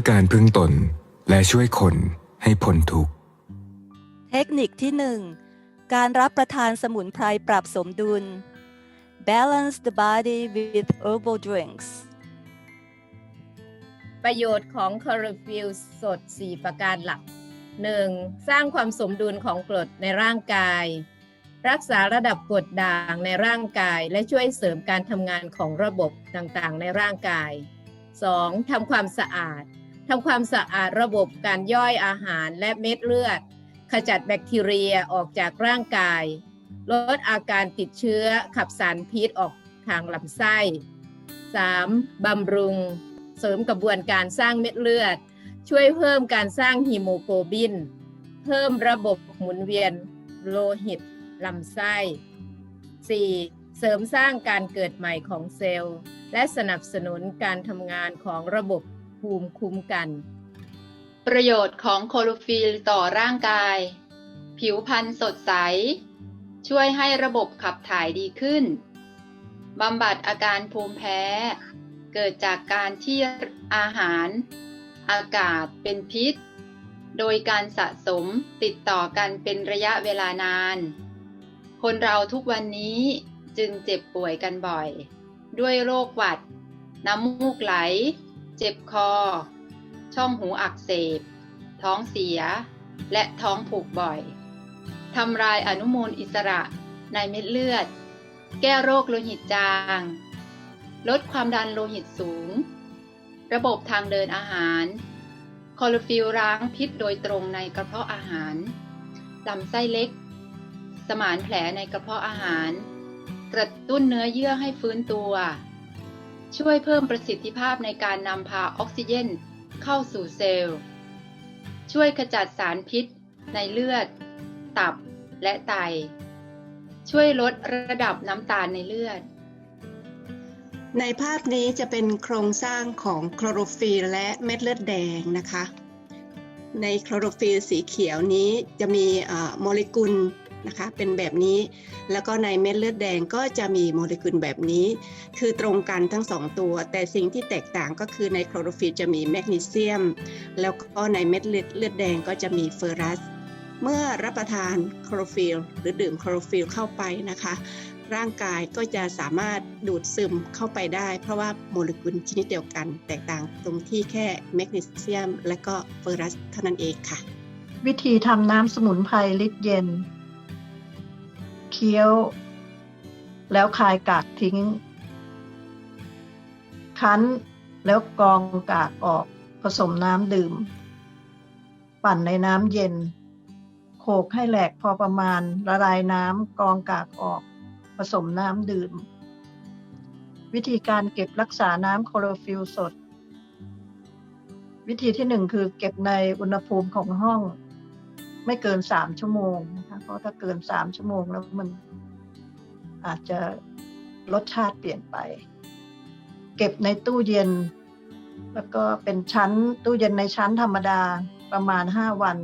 สื่อสารเพื่อการพึ่งตนและช่วยคนให้พ้นทุกข์ เทคนิคที่ 1 การรับประทานสมุนไพรปรับสมดุล balance the body with herbal drinks ประโยชน์ของคลอโรฟิลสด 4 ประการหลัก 1. สร้างความสมดุลของกรดในร่างกาย รักษาระดับกรดด่างในร่างกาย และช่วยเสริมการทำงานของระบบต่างๆ ในร่างกาย 2. ทำความสะอาด ทำความสะอาดระบบการย่อยอาหารและเม็ดเลือด ขจัดแบคทีเรียออกจากร่างกาย ลดอาการติดเชื้อขับสารพิษออกทางลำไส้ 3. บำรุง เสริมกระบวนการสร้างเม็ดเลือด ช่วยเพิ่มการสร้างฮีโมโกลบิน เพิ่มระบบหมุนเวียนโลหิตลำไส้ 4. เสริมสร้างการเกิดใหม่ของเซลล์ และสนับสนุนการทำงานของระบบ ภูมิคุ้มกัน ประโยชน์ของโคโลฟิลต่อร่างกาย ผิวพรรณสดใส ช่วยให้ระบบขับถ่ายดีขึ้นบำบัดอาการภูมิแพ้ เกิดจากการที่อาหาร อากาศเป็นพิษ โดยการสะสมติดต่อกันเป็นระยะเวลานาน คนเราทุกวันนี้จึงเจ็บป่วยกันบ่อย ด้วยโรคหวัด น้ำมูกไหล เจ็บคอ ช่องหูอักเสบ ท้องเสีย และท้องผูกบ่อยทำลายอนุมูลอิสระในเม็ดเลือด แก้โรคโลหิตจาง ลดความดันโลหิตสูง ระบบทางเดินอาหาร คอโรฟิลล้างพิษโดยตรงในกระเพาะอาหารลำไส้เล็ก สมานแผลในกระเพาะอาหาร กระตุ้นเนื้อเยื่อให้ฟื้นตัว ช่วยเพิ่มประสิทธิภาพในการนำพาออกซิเจนเข้าสู่เซลล์ ช่วยขจัดสารพิษในเลือด ตับและไต ช่วยลดระดับน้ำตาลในเลือด ในภาพนี้จะเป็นโครงสร้างของโคลอโรฟิลและเม็ดเลือดแดงนะคะ ในโคลอโรฟิลสีเขียวนี้จะมีโมเลกุล นะคะ เป็นแบบนี้ แล้วก็ในเม็ดเลือดแดงก็จะมีโมเลกุลแบบนี้ คือตรงกันทั้งสองตัว แต่สิ่งที่แตกต่างก็คือในโคลอโรฟิลจะมีแมกนีเซียม แล้วก็ในเม็ดเลือดเลือดแดงก็จะมีเฟอรัส เมื่อรับประทานโคลอโรฟิลหรือดื่มโคลอโรฟิลเข้าไปนะคะร่างกายก็จะสามารถดูดซึมเข้าไปได้ เพราะว่าโมเลกุลชนิดเดียวกัน แตกต่างตรงที่แค่แมกนีเซียม และก็เฟอรัสเท่านั้นเองค่ะ วิธีทำน้ำสมุนไพรลิตรเย็น เคี้ยว แล้วคายกากทิ้ง คั้นแล้วกรองกากออกผสมน้ำดื่ม ปั่นในน้ำเย็น โขกให้แหลกพอประมาณละลายน้ำกรองกากออก ผสมน้ำดื่ม วิธีการเก็บรักษาน้ำโคลอโรฟิลสด วิธีที่หนึ่งคือเก็บในอุณหภูมิของห้อง ไม่เกินสามชั่วโมงนะคะเพราะถ้าเกินสามชั่วโมงแล้วมันอาจจะรสชาติเปลี่ยนไป เก็บในตู้เย็น แล้วก็เป็นชั้นตู้เย็นในชั้นธรรมดาประมาณห้าวัน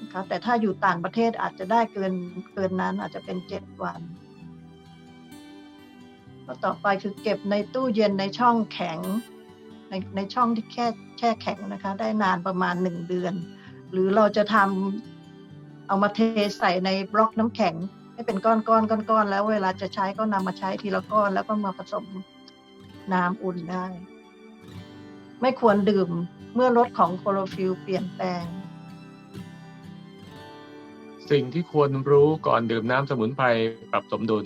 นะคะแต่ถ้าอยู่ต่างประเทศอาจจะได้เกินเกินนั้นอาจจะเป็นเจ็ดวันก็ต่อไปคือเก็บในตู้เย็นในช่องแข็ง ในในช่องที่แค่แช่แข็งนะคะ ได้นานประมาณหนึ่งเดือน หรือเราจะทำ เอามาเทใส่ในบล็อกน้ำแข็ง ให้เป็นก้อนก้อนก้อนก้อนๆแล้วเวลาจะใช้ก็นำมาใช้ทีละก้อนแล้วก็มาผสมน้ำอุ่นได้ ไม่ควรดื่มเมื่อรสของโคลอฟิลเปลี่ยนแปลง สิ่งที่ควรรู้ก่อนดื่มน้ำสมุนไพรปรับสมดุล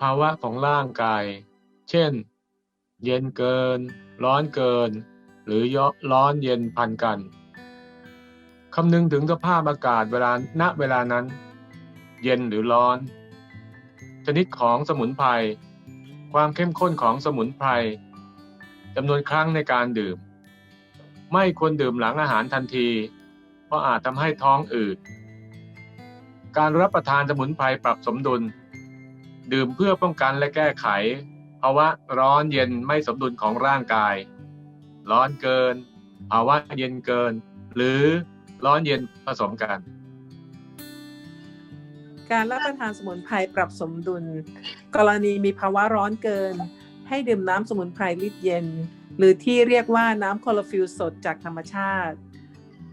ภาวะของร่างกาย เช่น เย็นเกิน ร้อนเกิน หรือร้อนเย็นพันกัน คำนึงถึงสภาพอากาศเวลาณเวลานั้น เย็นหรือร้อน ชนิดของสมุนไพรความเข้มข้นของสมุนไพรจำนวนครั้งในการดื่ม ไม่ควรดื่มหลังอาหารทันที เพราะอาจทำให้ท้องอืด การรับประทานสมุนไพรปรับสมดุล ดื่มเพื่อป้องกันและแก้ไขภาวะร้อนเย็นไม่สมดุลของร่างกาย ร้อนเกินภาวะเย็นเกิน หรือ ร้อนเย็นผสมกัน การรับประทานสมุนไพรปรับสมดุล กรณีมีภาวะร้อนเกิน ให้ดื่มน้ำสมุนไพรลิตรเย็น หรือที่เรียกว่าน้ำคลอโรฟิลสดจากธรรมชาติ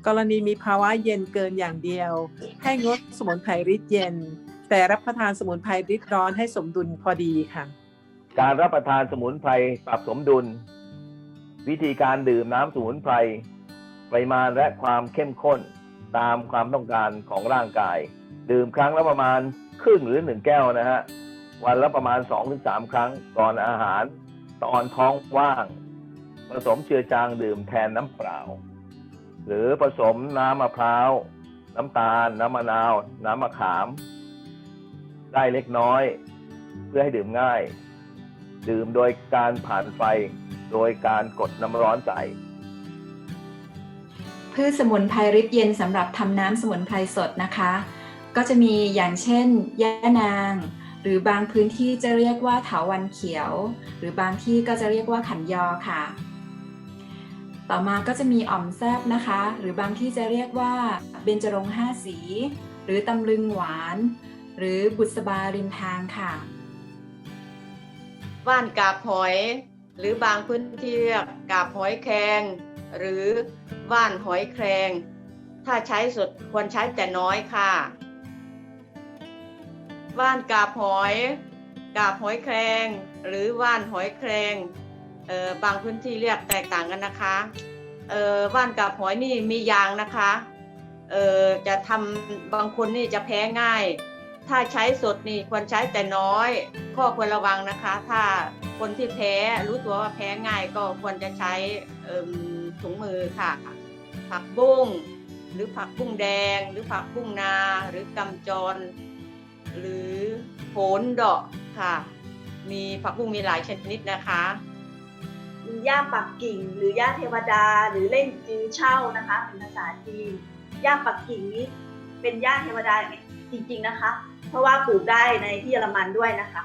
กรณีมีภาวะเย็นเกินอย่างเดียว ให้งดสมุนไพรริดเย็น แต่รับประทานสมุนไพรริดร้อนให้สมดุลพอดีค่ะ การรับประทานสมุนไพรปรับสมดุล วิธีการดื่มน้ำสมุนไพร ปริมาณและความเข้มข้นตามความต้องการของร่างกาย ดื่มครั้งละประมาณครึ่งหรือหนึ่งแก้วนะฮะวันละประมาณ 2-3 ครั้งก่อนอาหาร ตอนท้องว่าง ผสมเจือจางดื่มแทนน้ำเปล่า หรือผสมน้ำมะพร้าว น้ำตาล น้ำมะนาว น้ำมะขาม ได้เล็กน้อย เพื่อให้ดื่มง่าย ดื่มโดยการผ่านไฟ โดยการกดน้ำร้อนใส่ พืชสมุนไพรริดเย็นสำหรับทำน้ำสมุนไพรสดนะคะ ก็จะมีอย่างเช่นย่านาง หรือบางพื้นที่จะเรียกว่าเถาวันเขียว หรือบางที่ก็จะเรียกว่าขันยอค่ะ ต่อมาก็จะมีอ่อมแซบนะคะ หรือบางที่จะเรียกว่าเบญจรงค์ห้าสี หรือตำลึงหวาน หรือบุษบาริมทางค่ะ ว่านกาบหอย หรือบางพื้นที่เรียกกาบหอยแครงหรือว่านหอยแครง ถ้าใช้สดควรใช้แต่น้อยค่ะ ว่านกาบหอย กาบหอยแครง หรือว่านหอยแครงเอ่อบางพื้นที่เรียกแตกต่างกันนะคะเอ่อว่านกาบหอยนี่มียางนะคะเอ่อจะทำบางคนนี่จะแพ้ง่าย ถ้าใช้สดนี่ควรใช้แต่น้อย ข้อควรระวังนะคะ ถ้าคนที่แพ้รู้ตัวว่าแพ้ง่ายก็ควรจะใช้ถุงมือค่ะ ผักบุ้งหรือผักบุ้งแดง หรือผักบุ้งนา หรือกำจร หรือโหนดอกค่ะ มีผักบุ้งมีหลายชนิดนะคะมีย่าปักกิ่ง หรือย่าเทวดา หรือเล่นจื้อเช่านะคะเป็นภาษาจีนย่าปักกิ่งนี้เป็นย่าเทวดา จริงๆนะคะ เพราะว่าปลูกได้ในที่เยอรมันด้วยนะคะ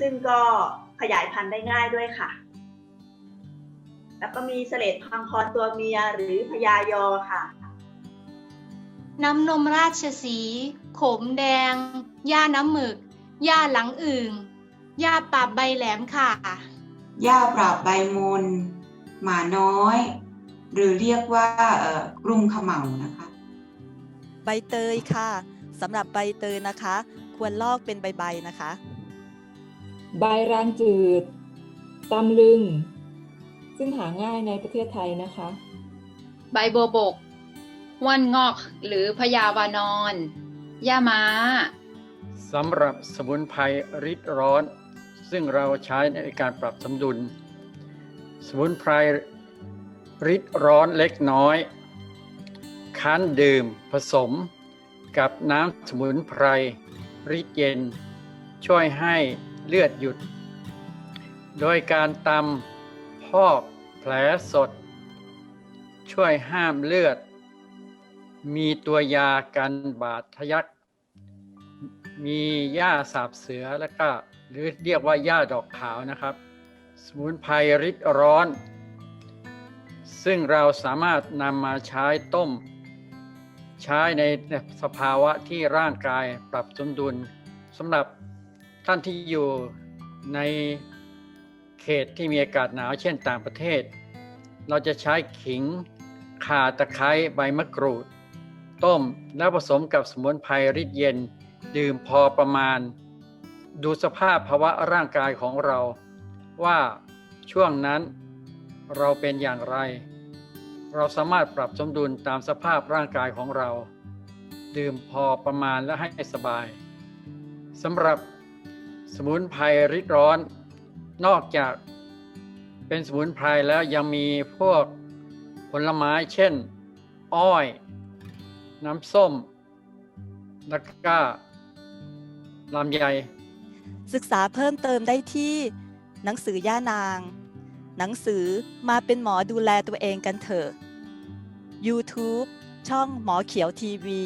ซึ่งก็ขยายพันธุ์ได้ง่ายด้วยค่ะ แล้วก็มีเสลดพังคอนตัวเมียหรือพญายอค่ะ น้ำนมราชสีห์ขมแดงย่าน้ำหมึกย่าหลังอึ่งย่าปาบใบแหลมค่ะหญ้าปราบใบมนหมาน้อย หรือเรียกว่าเอ่อกรุงเขมเหานะคะ ใบเตยค่ะ สำหรับใบเตยนะคะ ควรลอกเป็นใบๆนะคะ ใบรางจืดตำลึง ซึ่งหาง่ายในประเทศไทยนะคะ ใบบัวบกว่านงอกหรือพญาวานอนย่าม้าสำหรับสมุนไพรริดร้อน ซึ่งเราใช้ในการปรับสมดุล สมุนไพรริดร้อนเล็กน้อย คั้นดื่มผสม กับน้ำสมุนไพรริดเย็น ช่วยให้เลือดหยุด โดยการตำพอกแผลสด ช่วยห้ามเลือด มีตัวยากันบาดทะยัก มีหญ้าสาบเสือแล้วก็หรือเรียกว่าหญ้าดอกขาวนะครับ สมุนไพรริดร้อน ซึ่งเราสามารถนำมาใช้ต้ม ใช้ในสภาวะที่ร่างกายปรับสมดุลสำหรับท่านที่อยู่ในเขตที่มีอากาศหนาวเช่นต่างประเทศ เราจะใช้ขิงข่าตะไคร้ใบมะกรูด ต้มแล้วผสมกับสมุนไพรริดเย็น ดื่มพอประมาณ ดูสภาพภาวะร่างกายของเรา ว่าช่วงนั้นเราเป็นอย่างไร เราสามารถปรับสมดุลตามสภาพร่างกายของเรา ดื่มพอประมาณและให้สบายสำหรับสมุนไพรริดร้อน นอกจากเป็นสมุนไพรแล้วยังมีพวกผลไม้เช่น อ้อย น้ำส้มแล้วก็ลำไยศึกษาเพิ่มเติมได้ที่หนังสือย่านาง หนังสือมาเป็นหมอดูแลตัวเองกันเถอะ YouTube ช่องหมอเขียวทีวี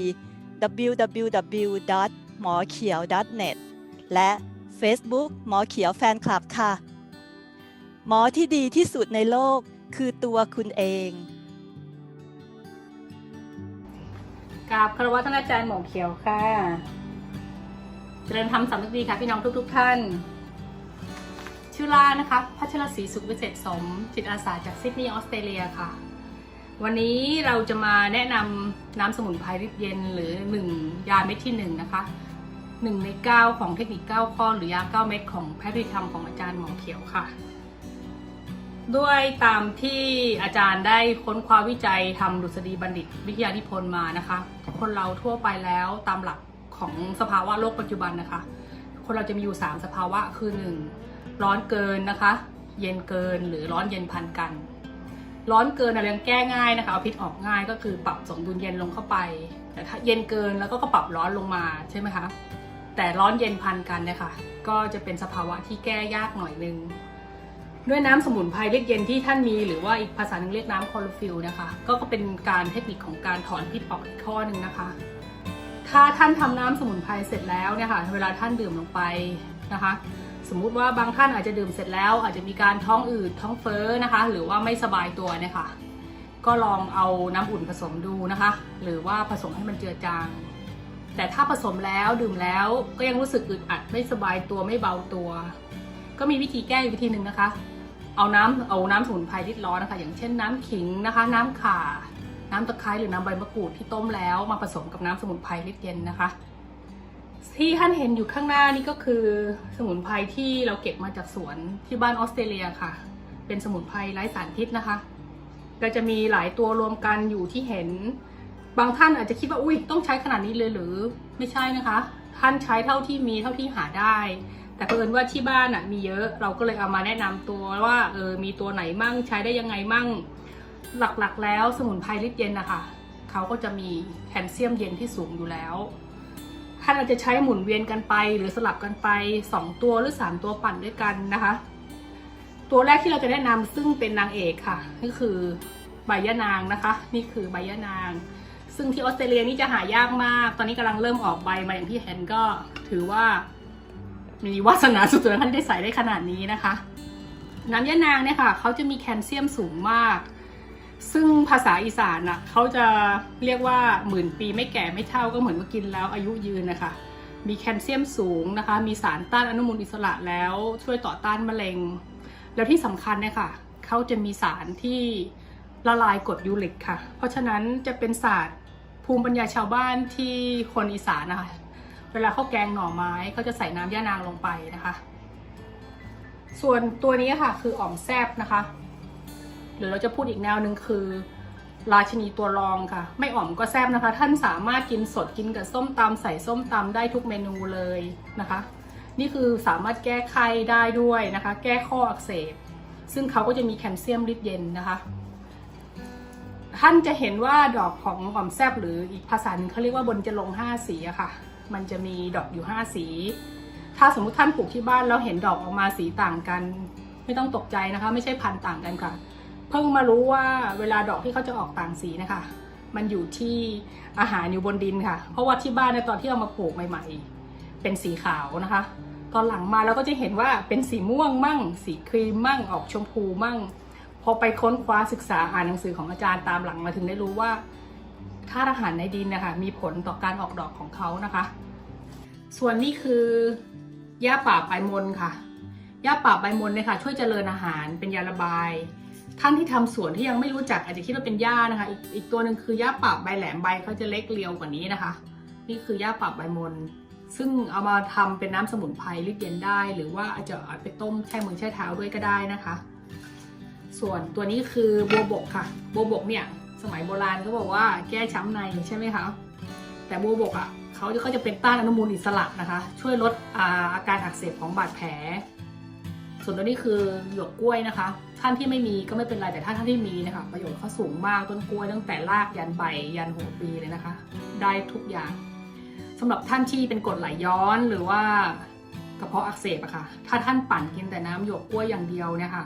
www. หมอเขียว net และ Facebook หมอเขียวแฟนคลับค่ะ หมอที่ดีที่สุดในโลกคือตัวคุณเองกราบคารวะท่านอาจารย์หมอเขียวค่ะเจริญธรรมสามัคคีค่ะ พี่น้องทุกๆทท่าน ชื่อลานะคะ พัชรศรีสุขวิเศษสม จิตอาสาจากซิดนีย์ออสเตรเลียค่ะ วันนี้เราจะมาแนะนำน้ำสมุนไพรริบเย็นหรือ 1 ยาเม็ดที่ 1 นะคะ 1 ใน 9 ของเทคนิค 9 ข้อ หรือยา 9 เม็ดของแพทย์ธรรมของอาจารย์หมอเขียวค่ะ ด้วยตามที่อาจารย์ได้ค้นคว้าวิจัยทำดุษฎีบัณฑิต วิทยานิพนธ์มานะคะ คนเราทั่วไปแล้วตามหลักของสภาวะโลกปัจจุบันนะคะ คนเราจะมีอยู่ 3 สภาวะคือ 1 ร้อนเกินนะคะ เย็นเกินหรือร้อนเย็นพันกัน ร้อนเกินอะไรยังแก้ง่ายนะคะเอาพิษออกง่ายก็คือปรับสมดุลเย็นลงเข้าไป แต่ถ้าเย็นเกินแล้วก็ปรับร้อนลงมาใช่ไหมคะแต่ร้อนเย็นพันกันเนี่ยค่ะก็จะเป็นสภาวะที่แก้ยากหน่อยนึงด้วยน้ำสมุนไพรเรียกเย็นที่ท่านมี หรือว่าอีกภาษาหนึ่งเรียกน้ำคลอโรฟิลนะคะ ก็ก็เป็นการเทคนิคของการถอนพิษออกอีกข้อหนึ่งนะคะ ถ้าท่านทำน้ำสมุนไพรเสร็จแล้วเนี่ยค่ะเวลาท่านดื่มลงไปนะคะ สมมุติว่าบางท่านอาจจะดื่มเสร็จแล้ว อาจจะมีการท้องอืดท้องเฟ้อนะคะ หรือว่าไม่สบายตัวเนี่ยค่ะ ก็ลองเอาน้ำอุ่นผสมดูนะคะ หรือว่าผสมให้มันเจือจาง แต่ถ้าผสมแล้วดื่มแล้วก็ยังรู้สึกอึดอัดไม่สบายตัวไม่เบาตัว ก็มีวิธีแก้วิธีหนึ่งนะคะ เอาน้ำเอาน้ำสมุนไพรริดร้อนนะคะ อย่างเช่นน้ำขิงนะคะ น้ำข่า น้ำตะไคร้หรือน้ำใบมะกรูดที่ต้มแล้วมาผสมกับน้ำสมุนไพรริดเย็นนะคะ ที่ท่านเห็นอยู่ข้างหน้านี่ก็คือสมุนไพรที่เราเก็บมาจากสวนที่บ้านออสเตรเลียค่ะ เป็นสมุนไพรไร้สารพิษนะคะ ก็จะมีหลายตัวรวมกันอยู่ที่เห็น บางท่านอาจจะคิดว่าอุ้ยต้องใช้ขนาดนี้เลยหรือไม่ใช่นะคะ ท่านใช้เท่าที่มีเท่าที่หาได้ แต่เพิ่นว่าที่บ้านอะมีเยอะเราก็เลยเอามาแนะนำตัวว่าเออมีตัวไหนมั่งใช้ได้ยังไงมั่ง หลักๆแล้วสมุนไพรลิตเย็นนะคะเขาก็จะมีแคลเซียมเย็นที่สูงอยู่แล้ว ท่านอาจจะใช้หมุนเวียนกันไป หรือสลับกันไป 2 ตัวหรือ 3 ตัวปั่นด้วยกันนะคะ ตัวแรกที่เราจะแนะนำซึ่งเป็นนางเอกค่ะ ก็คือใบยะนางนะคะ นี่คือใบยะนาง ซึ่งที่ออสเตรเลียนี่จะหายากมาก ตอนนี้กำลังเริ่มออกใบมาอย่างที่เห็นก็ถือว่า มีวาสนาสุดๆท่านได้ใส่ได้ขนาดนี้นะคะ น้ำยะนางเนี่ยค่ะเขาจะมีแคลเซียมสูงมาก ภาษาอีสานอะเขาจะเรียกว่าหมื่นปีไม่แก่ไม่เท่าก็เหมือนว่ากินแล้วอายุยืนนะคะ มีแคลเซียมสูงนะคะ มีสารต้านอนุมูลอิสระแล้วช่วยต่อต้านมะเร็ง แล้วที่สำคัญเนี่ยค่ะเขาจะมีสารที่ละลายกรดยูริกค่ะ เพราะฉะนั้นจะเป็นศาสตร์ภูมิปัญญาชาวบ้านที่คนอีสานนะคะ เวลาเขาแกงหน่อไม้เขาจะใส่น้ำย่านางลงไปนะคะ ส่วนตัวนี้ค่ะคืออ่อมแซบนะคะ หรือเราจะพูดอีกแนวหนึ่งคือ ราชินีตัวรองค่ะ ไม่อ่อมก็แซ่บนะคะ ท่านสามารถกินสดกินกับส้มตำใส่ส้มตำได้ทุกเมนูเลยนะคะ นี่คือสามารถแก้ไขได้ด้วยนะคะ แก้ข้ออักเสบ ซึ่งเขาก็จะมีแคลเซียมริดเย็นนะคะ ท่านจะเห็นว่าดอกของอ่อมแซบหรืออีกภาษาหนึ่งเขาเรียกว่าบนจะลงห้าสีอะค่ะ มันจะมีดอกอยู่ห้าสี ถ้าสมมุติท่านปลูกที่บ้านแล้วเห็นดอกออกมาสีต่างกัน ไม่ต้องตกใจนะคะ ไม่ใช่พันธุ์ต่างกันค่ะ เพิ่งมารู้ว่าเวลาดอกที่เขาจะออกต่างสีนะคะ มันอยู่ที่อาหารอยู่บนดินค่ะ เพราะว่าที่บ้านในตอนที่เอามาปลูกใหม่ ๆ เป็นสีขาวนะคะ ตอนหลังมาเราก็จะเห็นว่าเป็นสีม่วงมั่ง สีครีมมั่ง ออกชมพูมั่ง พอไปค้นคว้าศึกษาอ่านหนังสือของอาจารย์ตามหลังมาถึงได้รู้ว่าธาตุอาหารในดินนะคะมีผลต่อการออกดอกของเขานะคะ ส่วนนี้คือหญ้าป่าใบมนค่ะหญ้าป่าใบมนเนี่ยค่ะ ช่วยเจริญอาหารเป็นยาระบาย ท่านที่ทำสวนที่ยังไม่รู้จักอาจจะคิดว่าเป็นหญ้านะคะ อีกอีกตัวหนึ่งคือหญ้าป่าใบแหลมใบเขาจะเล็กเรียวกว่านี้นะคะ นี่คือหญ้าป่าใบมน ซึ่งเอามาทำเป็นน้ำสมุนไพรลิดเย็นได้ หรือว่าอาจจะเอาไปต้มแช่มือแช่เท้าด้วยก็ได้นะคะ ส่วนตัวนี้คือบัวบกค่ะบัวบกเนี่ยสมัยโบราณเขาบอกว่าแก้ช้ำในใช่ไหมคะแต่บัวบกอะเขาจะเขาจะเป็นต้านอนุมูลอิสระนะคะ ช่วยลดอาอาการอักเสบของบาดแผล ส่วนตัวนี้คือหยวกกล้วยนะคะ ท่านที่ไม่มีก็ไม่เป็นไรแต่ถ้าท่านที่มีนะคะ ประโยชน์เขาสูงมากต้นกล้วยตั้งแต่รากยันใบยันหัวปีเลยนะคะ ได้ทุกอย่างสำหรับท่านที่เป็นกรดไหลย้อนหรือว่ากระเพาะอักเสบอะค่ะ ถ้าท่านปั่นกินแต่น้ำหยวกกล้วยอย่างเดียวเนี่ยค่ะ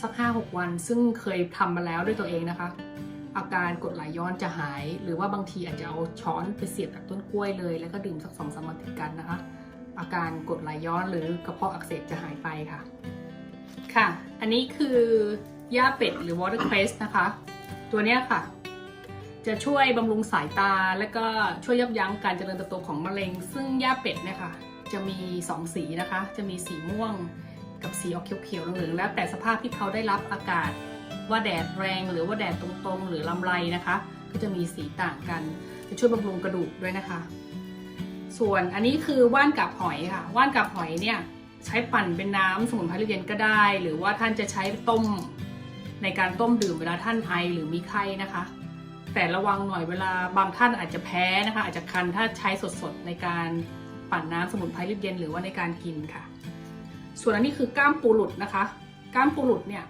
สักห้าหกวันซึ่งเคยทำมาแล้วด้วยตัวเองนะคะ อาการกรดไหลย้อนจะหาย หรือว่าบางทีอาจจะเอาช้อนไปเสียบจากต้นกล้วยเลย แล้วก็ดื่มสักสองสามวันติดกันนะคะ อาการกดไหลย้อนหรือกระเพาะอักเสบจะหายไปค่ะ ค่ะ อันนี้คือหญ้าเป็ดหรือ watercress นะคะ ตัวเนี้ยค่ะ จะช่วยบำรุงสายตาและก็ช่วยยับยั้งการเจริญเติบโตของมะเร็ง ซึ่งหญ้าเป็ดเนี่ยค่ะ จะมี 2 สีนะคะ จะมีสีม่วงกับสีออกเขียวๆเหลืองๆแล้วแต่สภาพที่เขาได้รับอากาศว่าแดดแรงหรือว่าแดดตรงๆ หรือลำไรนะคะ ก็จะมีสีต่างกัน จะช่วยบำรุงกระดูกด้วยนะคะ ส่วนอันนี้คือว่านกับหอยค่ะ ว่านกับหอยเนี่ยใช้ปั่นเป็นน้ำสมุนไพรเย็นก็ได้ หรือว่าท่านจะใช้ต้มในการต้มดื่มเวลาท่านไอหรือมีไข้นะคะ แต่ระวังหน่อยเวลาบางท่านอาจจะแพ้นะคะ อาจจะคันถ้าใช้สดๆในการปั่นน้ำสมุนไพรเย็นหรือว่าในการกินค่ะ ส่วนอันนี้คือก้ามปูหลุดนะคะก้ามปูหลุดเนี่ย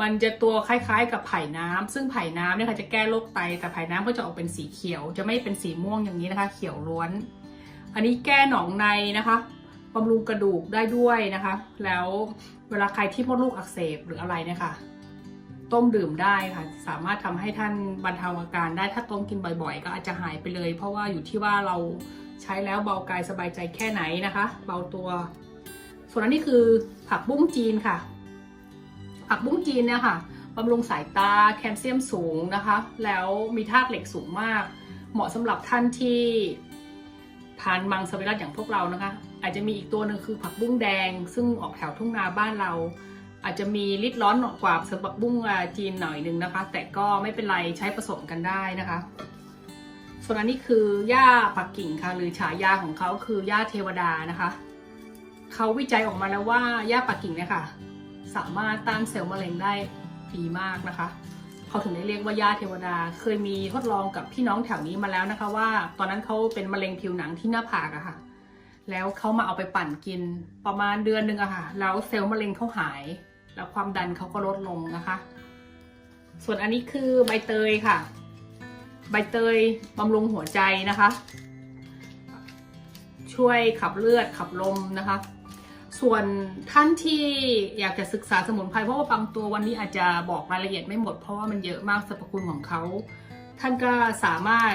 มันจะตัวคล้ายๆ กับไผ่น้ำซึ่งไผ่น้ำเนี่ยค่ะจะแก้โรคไตแต่ไผ่น้ำก็จะออกเป็นสีเขียว จะไม่เป็นสีม่วงอย่างนี้นะคะ เขียวล้วน อันนี้แก้หนองในนะคะบำรุงกระดูกได้ด้วยนะคะ แล้วเวลาใครที่มดลูกอักเสบหรืออะไรเนี่ยค่ะ ต้มดื่มได้ค่ะ สามารถทำให้ท่านบรรเทาอาการได้ถ้าต้มกินบ่อยๆ ก็อาจจะหายไปเลย เพราะว่าอยู่ที่ว่าเราใช้แล้วเบากายสบายใจแค่ไหนนะคะ เบาตัว ส่วนอันนี้คือผักบุ้งจีนค่ะ ผักบุ้งจีนเนี่ยค่ะบำรุงสายตาแคลเซียมสูงนะคะ แล้วมีธาตุเหล็กสูงมาก เหมาะสำหรับท่านที่ ทานมังสวิรัตอย่างพวกเรานะคะ อาจจะมีอีกตัวหนึ่งคือผักบุ้งแดง ซึ่งออกแถวทุ่งนาบ้านเรา อาจจะมีฤทธิ์ร้อนกว่าสำหรับบุ้งจีนหน่อยหนึงนะคะ แต่ก็ไม่เป็นไรใช้ผสมกันได้นะคะ ส่วนอันนี้คือหญ้าปักกิ่งค่ะหรือฉายาของเขาคือหญ้าเทวดานะคะเขาวิจัยออกมาแล้วว่าหญ้าปักกิ่งเนี่ยค่ะ สามารถต้านเซลล์มะเร็งได้ดีมากนะคะ เขาถึงได้เรียกว่าหญ้าเทวดา เคยมีทดลองกับพี่น้องแถวนี้มาแล้วนะคะว่า ตอนนั้นเขาเป็นมะเร็งผิวหนังที่หน้าผากอะค่ะ แล้วเขามาเอาไปปั่นกินประมาณเดือนหนึ่งอะค่ะ แล้วเซลล์มะเร็งเขาหาย แล้วความดันเขาก็ลดลงนะคะ ส่วนอันนี้คือใบเตยค่ะ ใบเตยบำรุงหัวใจนะคะ ช่วยขับเลือดขับลมนะคะ ส่วนท่านที่อยากจะศึกษาสมุนไพรเพราะว่าบางตัววันนี้อาจจะบอกรายละเอียดไม่หมดเพราะว่ามันเยอะมากสรรพคุณของเขา ท่านก็สามารถ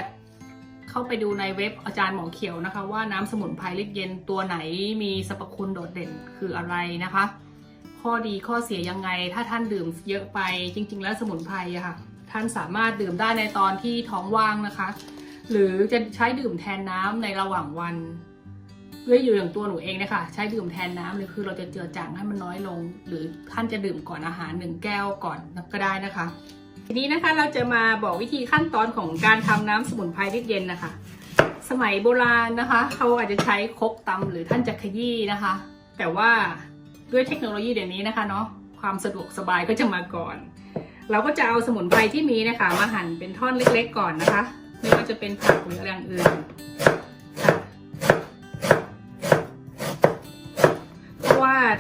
เข้าไปดูในเว็บอาจารย์หมอเขียวนะคะ ว่าน้ำสมุนไพรลิตเย็นตัวไหนมีสรรพคุณโดดเด่นคืออะไรนะคะ ข้อดีข้อเสียยังไง ถ้าท่านดื่มเยอะไปจริง ๆ แล้วสมุนไพรอะค่ะ ท่านสามารถดื่มได้ในตอนที่ท้องว่างนะคะ หรือจะใช้ดื่มแทนน้ำในระหว่างวัน ด้วยอยู่อย่างตัวหนูเองนะคะใช้ดื่มแทนน้ำเลยคือเราจะเจือจางให้มันน้อยลง หรือท่านจะดื่มก่อนอาหารหนึ่งแก้วก่อนก็ได้นะคะ ทีนี้นะคะเราจะมาบอกวิธีขั้นตอนของการทำน้ำสมุนไพรริดเย็นนะคะ สมัยโบราณนะคะ เขาอาจจะใช้คกตำหรือท่านจะขยี้นะคะ แต่ว่าด้วยเทคโนโลยีเดี๋ยวนี้นะคะเนาะความสะดวกสบายก็จะมาก่อน เราก็จะเอาสมุนไพรที่มีนะคะ มาหั่นเป็นท่อนเล็ก ๆ ก่อนนะคะ ไม่ว่าจะเป็นผักหรืออะไรอย่างอื่น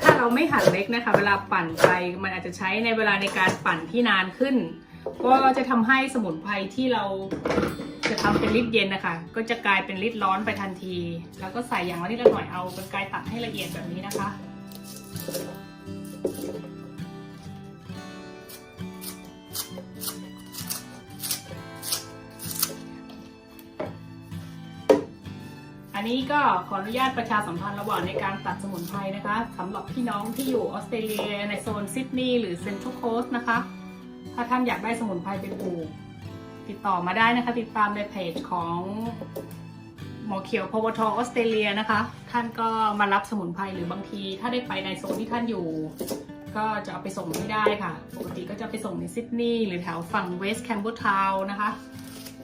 ถ้าเราไม่หั่นเล็กนะคะ เวลาปั่นไปมันอาจจะใช้ในเวลาในการปั่นที่นานขึ้น ก็จะทำให้สมุนไพรที่เราจะทำเป็นลิตรเย็นนะคะ ก็จะกลายเป็นลิตรร้อนไปทันที แล้วก็ใส่อย่างละนิดละหน่อยเอาเป็นกายตัดให้ละเอียดแบบนี้นะคะ อันนี้ก็ขออนุญาตประชาสัมพันธ์ระหว่างในการตัดสมุนไพรนะคะสำหรับพี่น้องที่อยู่ออสเตรเลียในโซนซิดนีย์หรือเซ็นทรัลโคสต์นะคะ ถ้าท่านอยากได้สมุนไพรไปปลูก ติดต่อมาได้นะคะ ติดตามในเพจของหมอเขียวพวทออสเตรเลียนะคะ ท่านก็มารับสมุนไพรหรือบางที ถ้าได้ไปในโซนที่ท่านอยู่ ก็จะเอาไปส่งให้ได้ค่ะ ปกติก็จะไปส่งในซิดนีย์หรือแถวฝั่งเวสต์แคมเบอร์ทาวน์นะคะ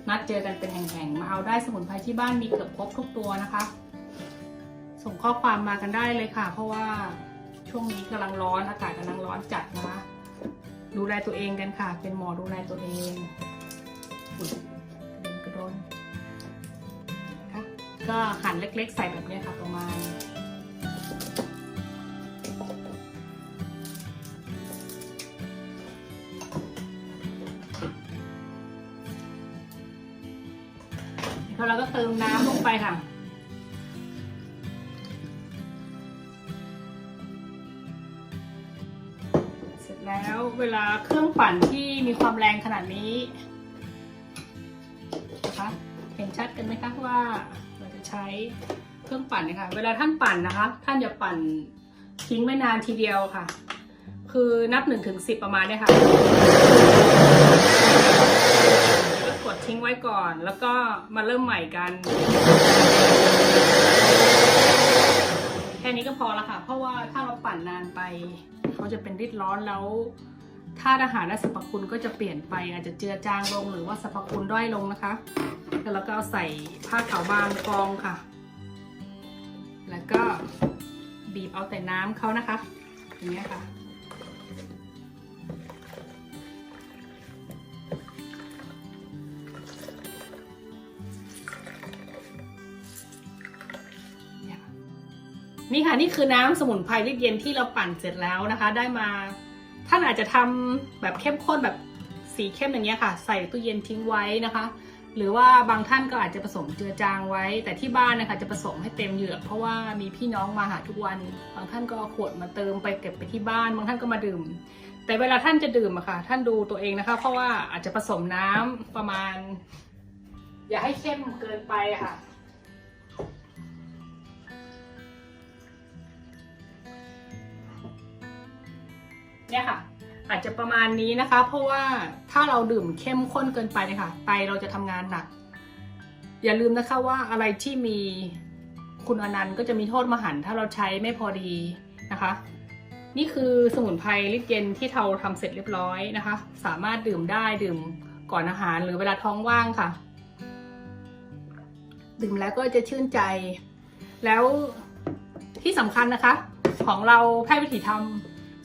นัดเจอกันเป็นแห่งๆ มาเอาได้สมุนไพรที่บ้านมีเกือบครบทุกตัวนะคะ ส่งข้อความมากันได้เลยค่ะ เพราะว่าช่วงนี้กำลังร้อนอากาศกำลังร้อนจัดนะคะ ดูแลตัวเองกันค่ะ เป็นหมอดูแลตัวเองอุ๊ยกระโดนก็หั่นเล็กๆ ใส่แบบนี้ค่ะประมาณ เติมน้ำลงไปค่ะ เสร็จแล้วเวลาเครื่องปั่นที่มีความแรงขนาดนี้นะคะเห็นชัดกันไหมคะว่าเราจะใช้เครื่องปั่นนะคะเวลาท่านปั่นนะคะ ท่านอย่าปั่นทิ้งไม่นานทีเดียวค่ะ คือนับหนึ่งถึงสิบประมาณเนี้ยค่ะ แล้วกดทิ้ง ไว้ก่อน แล้วก็มาเริ่มใหม่กัน แค่นี้ก็พอละค่ะ เพราะว่าถ้าเราปั่นนานไป เขาจะเป็นริดร้อนแล้วธาตุอาหารและสรรพคุณก็จะเปลี่ยนไปอาจจะเจือจางลงหรือว่าสรรพคุณด้อยลงนะคะแล้วเราก็เอาใส่ผ้าขาวบางกองค่ะ แล้วก็บีบเอาแต่น้ำเขานะคะอย่างเงี้ยค่ะ นี่ค่ะนี่คือน้ำสมุนไพรลิดเย็นที่เราปั่นเสร็จแล้วนะคะ ได้มาท่านอาจจะทำแบบเข้มข้นแบบสีเข้มอย่างเงี้ยค่ะ ใส่ตู้เย็นทิ้งไว้นะคะ หรือว่าบางท่านก็อาจจะผสมเจือจางไว้ แต่ที่บ้านนะคะจะผสมให้เต็มเหยือกเพราะว่ามีพี่น้องมาหาทุกวัน บางท่านก็เอาขวดมาเติมไปเก็บไปที่บ้าน บางท่านก็มาดื่ม แต่เวลาท่านจะดื่มอะค่ะ ท่านดูตัวเองนะคะ เพราะว่าอาจจะผสมน้ำประมาณ อย่าให้เข้มเกินไปะค่ะ เนี่ยค่ะ อาจจะประมาณนี้นะคะ เพราะว่าถ้าเราดื่มเข้มข้นเกินไปเนี่ยค่ะไตเราจะทำงานหนัก อย่าลืมนะคะว่าอะไรที่มีคุณอนันต์ก็จะมีโทษมหันต์ถ้าเราใช้ไม่พอดีนะคะ นี่คือสมุนไพรลิตเย็นที่เราทำเสร็จเรียบร้อยนะคะ สามารถดื่มได้ดื่มก่อนอาหารหรือเวลาท้องว่างค่ะ ดื่มแล้วก็จะชื่นใจ แล้วที่สำคัญนะคะ ของเราแพทย์วิถีธรรม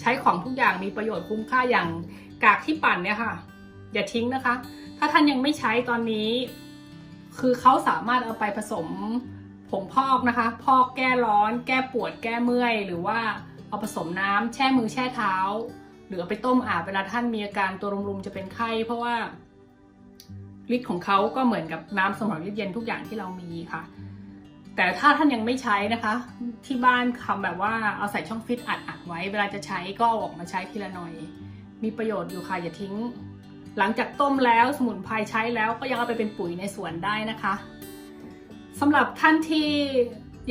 ใช้ของทุกอย่างมีประโยชน์คุ้มค่าอย่างกากที่ปั่นเนี่ยค่ะ อย่าทิ้งนะคะ ถ้าท่านยังไม่ใช้ตอนนี้ คือเขาสามารถเอาไปผสมผงพอกนะคะ พอกแก้ร้อน แก้ปวด แก้เมื่อย หรือว่าเอาผสมน้ำแช่มือแช่เท้า หรือเอาไปต้มอาบเวลาท่านมีอาการตัวรุมๆจะเป็นไข้ เพราะว่าฤทธิ์ของเขาก็เหมือนกับน้ำสมุนไพรเย็นทุกอย่างที่เรามีค่ะ แต่ถ้าท่านยังไม่ใช้นะคะ ที่บ้านทำแบบว่าเอาใส่ช่องฟิตอัดอัดไว้ เวลาจะใช้ก็ออกมาใช้ทีละหน่อย มีประโยชน์อยู่ค่ะอย่าทิ้ง หลังจากต้มแล้วสมุนไพรใช้แล้วก็ยังเอาไปเป็นปุ๋ยในสวนได้นะคะสำหรับท่านที่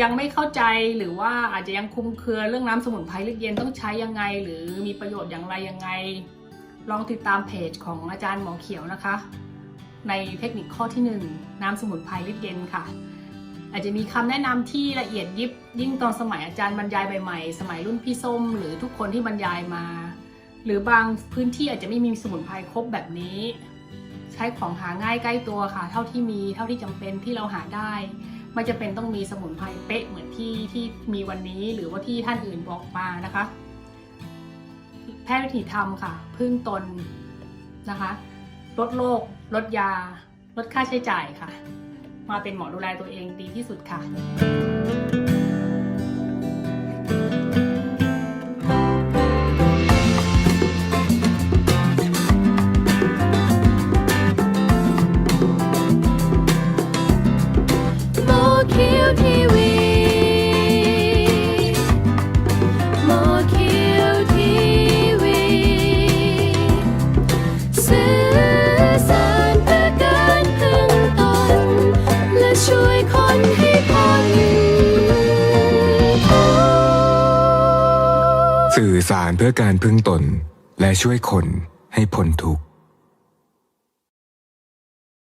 ยังไม่เข้าใจหรือว่าอาจจะยังคุมเครือเรื่องน้ำสมุนไพรลึกเย็นต้องใช้ยังไง หรือมีประโยชน์อย่างไรยังไง ลองติดตามเพจของอาจารย์หมอเขียวนะคะ ในเทคนิคข้อที่หนึ่งน้ำสมุนไพรลึกเย็นค่ะ อาจจะมีคำแนะนำที่ละเอียดยิบยิ่งตอนสมัยอาจารย์บรรยายใหม่ๆ สมัยรุ่นพี่ส้ม หรือทุกคนที่บรรยายมา หรือบางพื้นที่อาจจะไม่มีสมุนไพรครบแบบนี้ ใช้ของหาง่ายใกล้ตัวค่ะ เท่าที่มีเท่าที่จำเป็นที่เราหาได้ไม่จะเป็นต้องมีสมุนไพรเป๊ะเหมือนที่ที่มีวันนี้หรือว่าที่ท่านอื่นบอกมานะคะ แพทย์วิถีธรรมค่ะ พึ่งตนนะคะ ลดโรคลดยา ลดค่าใช้จ่ายค่ะ มาเป็นหมอดูแลตัวเองดีที่สุดค่ะานเพื่อการพึ่งตนและช่วยคนให้พ้นทุกข์